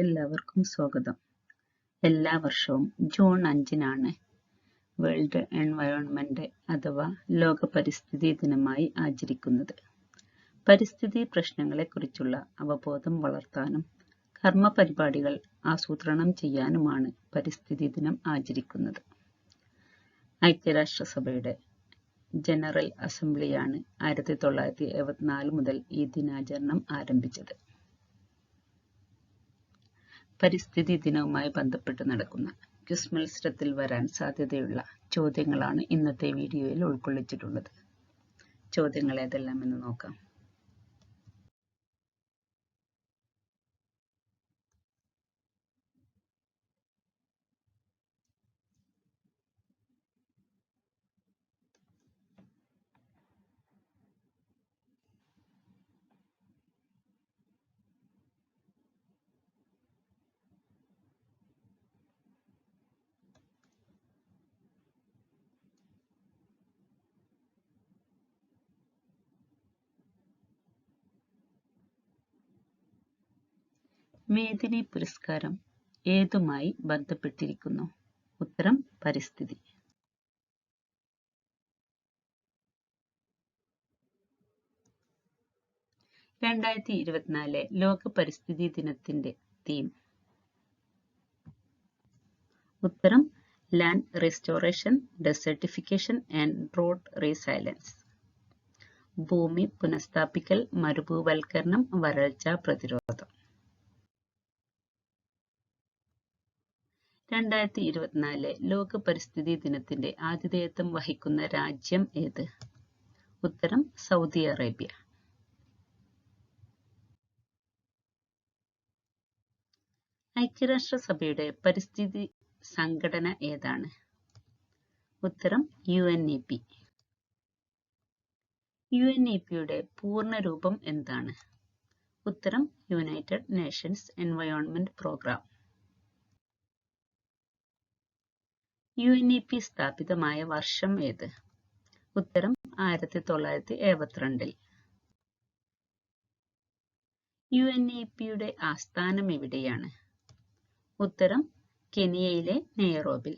എല്ലാവർക്കും സ്വാഗതം. എല്ലാ വർഷവും ജൂൺ അഞ്ചിനാണ് വേൾഡ് എൻവയോൺമെന്റ് അഥവാ ലോക പരിസ്ഥിതി ദിനമായി ആചരിക്കുന്നത്. പരിസ്ഥിതി പ്രശ്നങ്ങളെക്കുറിച്ചുള്ള അവബോധം വളർത്താനും കർമ്മ പരിപാടികൾ ആസൂത്രണം ചെയ്യാനുമാണ് പരിസ്ഥിതി ദിനം ആചരിക്കുന്നത്. ഐക്യരാഷ്ട്രസഭയുടെ ജനറൽ അസംബ്ലിയാണ് ആയിരത്തി തൊള്ളായിരത്തി എഴുപത്തിനാല് മുതൽ ഈ ദിനാചരണം ആരംഭിച്ചത്. പരിസ്ഥിതി ദിനവുമായി ബന്ധപ്പെട്ട് നടക്കുന്ന ക്വിസ് മത്സരത്തിൽ വരാൻ സാധ്യതയുള്ള ചോദ്യങ്ങളാണ് ഇന്നത്തെ വീഡിയോയിൽ ഉൾക്കൊള്ളിച്ചിട്ടുള്ളത്. ചോദ്യങ്ങൾ ഏതെല്ലാം എന്ന് നോക്കാം. മേദിനി പുരസ്കാരം ഏതുമായി ബന്ധപ്പെട്ടിരിക്കുന്നു? ഉത്തരം പരിസ്ഥിതി. രണ്ടായിരത്തി ഇരുപത്തിനാല് ലോക പരിസ്ഥിതി ദിനത്തിന്റെ തീം ഉത്തരം land restoration desertification and drought resilience ഭൂമി പുനഃസ്ഥാപിക്കൽ മരുഭൂവൽക്കരണം വരൾച്ച പ്രതിരോധം. രണ്ടായിരത്തി ഇരുപത്തിനാല് ലോക പരിസ്ഥിതി ദിനത്തിന്റെ ആതിഥേയത്വം വഹിക്കുന്ന രാജ്യം ഏത്? ഉത്തരം സൗദി അറേബ്യ. ഐക്യരാഷ്ട്രസഭയുടെ പരിസ്ഥിതി സംഘടന ഏതാണ്? ഉത്തരം U N E P U N E പിയുടെ പൂർണരൂപം എന്താണ്? ഉത്തരം United Nations Environment Programme. U N E P സ്ഥാപിതമായ വർഷം ഏത്? ഉത്തരം ആയിരത്തി തൊള്ളായിരത്തി എഴുപത്തിരണ്ടിൽ യു എൻ ഇ പിയുടെ ആസ്ഥാനം എവിടെയാണ്? ഉത്തരം കെനിയയിലെ നെയറോബിൽ.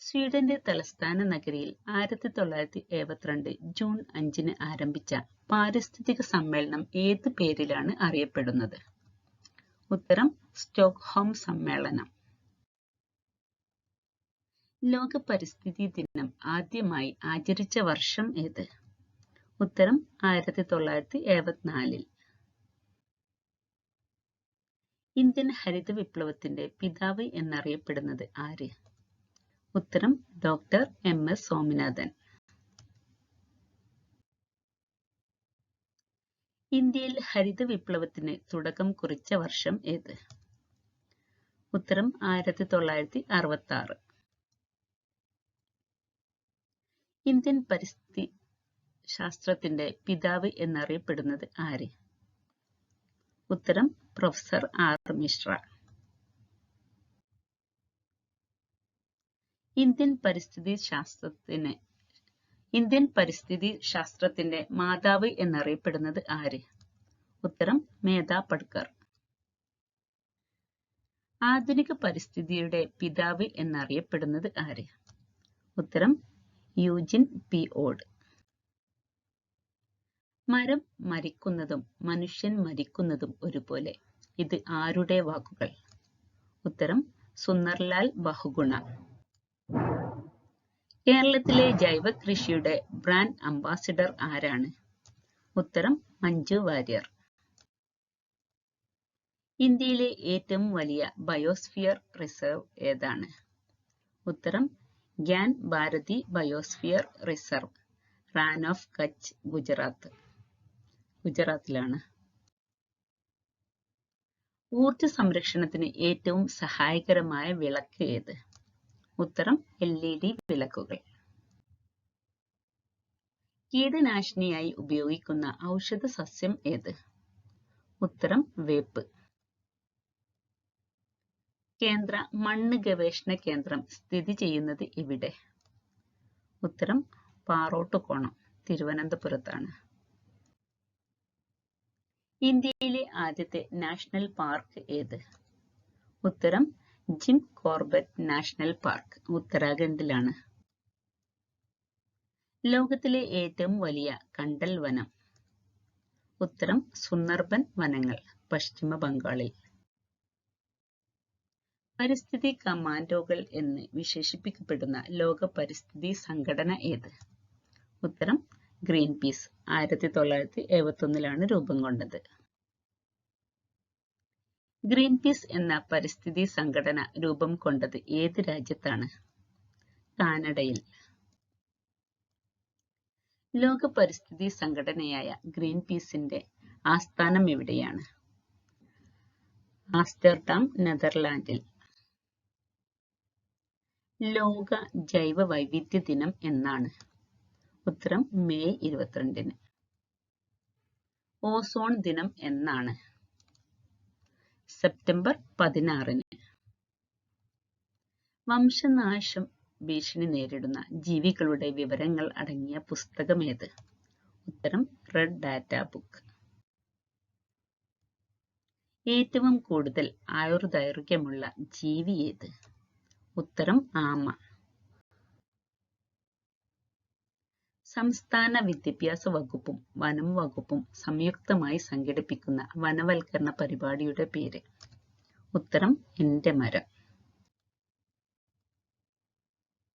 സ്വീഡന്റെ തലസ്ഥാന നഗരിയിൽ ആയിരത്തി തൊള്ളായിരത്തി എഴുപത്തിരണ്ട് ജൂൺ അഞ്ചിന് ആരംഭിച്ച പാരിസ്ഥിതിക സമ്മേളനം ഏത് പേരിലാണ് അറിയപ്പെടുന്നത്? ഉത്തരം സ്റ്റോക്ക്ഹോം സമ്മേളനം. ലോക പരിസ്ഥിതി ദിനം ആദ്യമായി ആചരിച്ച വർഷം ഏത്? ഉത്തരം ആയിരത്തി തൊള്ളായിരത്തി എഴുപത്തിനാലിൽ ഇന്ത്യൻ ഹരിത വിപ്ലവത്തിന്റെ പിതാവ് എന്നറിയപ്പെടുന്നത് ആര്? ഉത്തരം ഡോക്ടർ എം എസ് സ്വാമിനാഥൻ. ഇന്ത്യയിൽ ഹരിത വിപ്ലവത്തിന് തുടക്കം കുറിച്ച വർഷം ഏത്? ഉത്തരം ആയിരത്തി തൊള്ളായിരത്തി അറുപത്തി ആറ് ഇന്ത്യൻ പരിസ്ഥിതി ശാസ്ത്രത്തിന്റെ പിതാവ് എന്നറിയപ്പെടുന്നത് ആര്? ഉത്തരം പ്രൊഫസർ ആർ. മിശ്ര. ഇന്ത്യൻ പരിസ്ഥിതി ശാസ്ത്രത്തിന് ഇന്ത്യൻ പരിസ്ഥിതി ശാസ്ത്രത്തിന്റെ മാതാവ് എന്നറിയപ്പെടുന്നത് ആര്? ഉത്തരം മേധാ പട്കർ. ആധുനിക പരിസ്ഥിതിയുടെ പിതാവ് എന്നറിയപ്പെടുന്നത് ആര്? ഉത്തരം യൂജിൻ പി. ഓഡ്. മരം മരിക്കുന്നതും മനുഷ്യൻ മരിക്കുന്നതും ഒരുപോലെ. ഇത് ആരുടെ വാക്കുകൾ? ഉത്തരം സുന്ദർലാൽ ബഹുഗുണ. കേരളത്തിലെ ജൈവ കൃഷിയുടെ ബ്രാൻഡ് അംബാസിഡർ ആരാണ്? ഉത്തരം മഞ്ജു വാര്യർ. ഇന്ത്യയിലെ ഏറ്റവും വലിയ ബയോസ്ഫിയർ റിസർവ് ഏതാണ്? ഉത്തരം Gyan Bharati biosphere reserve Rann of Kutch Gujarat. ഗുജറാത്തിലാണ്. ഊർജ സംരക്ഷണത്തിന് ഏറ്റവും സഹായകരമായ വിളക്ക് ഏത്? ഉത്തരം എൽ ഇ ഡി വിളക്കുകൾ. കീടനാശിനിയായി ഉപയോഗിക്കുന്ന ഔഷധ സസ്യം ഏത്? ഉത്തരം വേപ്പ്. കേന്ദ്ര മണ്ണ് ഗവേഷണ കേന്ദ്രം സ്ഥിതി ചെയ്യുന്നത് എവിടെ? ഉത്തരം പാറോട്ടുകോണം തിരുവനന്തപുരത്താണ്. ഇന്ത്യയിലെ ആദ്യത്തെ നാഷണൽ പാർക്ക് ഏത്? ഉത്തരം ജിം കോർബറ്റ് നാഷണൽ പാർക്ക് ഉത്തരാഖണ്ഡിലാണ്. ലോകത്തിലെ ഏറ്റവും വലിയ കണ്ടൽ വനം. ഉത്തരം സുന്ദർബൻ വനങ്ങൾ പശ്ചിമ ബംഗാളിൽ. പരിസ്ഥിതി കമാൻഡോകൾ എന്ന് വിശേഷിപ്പിക്കപ്പെടുന്ന ലോക പരിസ്ഥിതി സംഘടന ഏത്? ഉത്തരം ഗ്രീൻ പീസ് ആയിരത്തി തൊള്ളായിരത്തി എഴുപത്തൊന്നിലാണ് രൂപം കൊണ്ടത്. ഗ്രീൻ പീസ് എന്ന പരിസ്ഥിതി സംഘടന രൂപം കൊണ്ടത് ഏത് രാജ്യത്താണ്? കാനഡയിൽ. ലോക പരിസ്ഥിതി സംഘടനയായ ഗ്രീൻ പീസിന്റെ ആസ്ഥാനം എവിടെയാണ്? ആംസ്റ്റർഡാം നെതർലാൻഡിൽ. ലോക ജൈവ വൈവിധ്യ ദിനം എന്നാണ്. ഉത്തരം മെയ് ഇരുപത്തിരണ്ടിന്. ഓസോൺ ദിനം എന്നാണ്. സെപ്റ്റംബർ പതിനാറിന്. വംശനാശം ഭീഷണി നേരിടുന്ന ജീവികളുടെ വിവരങ്ങൾ അടങ്ങിയ പുസ്തകം പുസ്തകമേത്? ഉത്തരം റെഡ് ഡാറ്റ ബുക്ക് ഏറ്റവും കൂടുതൽ ആയുർദൈർഘ്യമുള്ള ജീവി ഏത്? ഉത്തരം ആമ. സംസ്ഥാന വിദ്യാഭ്യാസ വകുപ്പും വനം വകുപ്പും സംയുക്തമായി സംഘടിപ്പിക്കുന്ന വനവൽക്കരണ പരിപാടിയുടെ പേര്. ഉത്തരം എന്റെ മരം.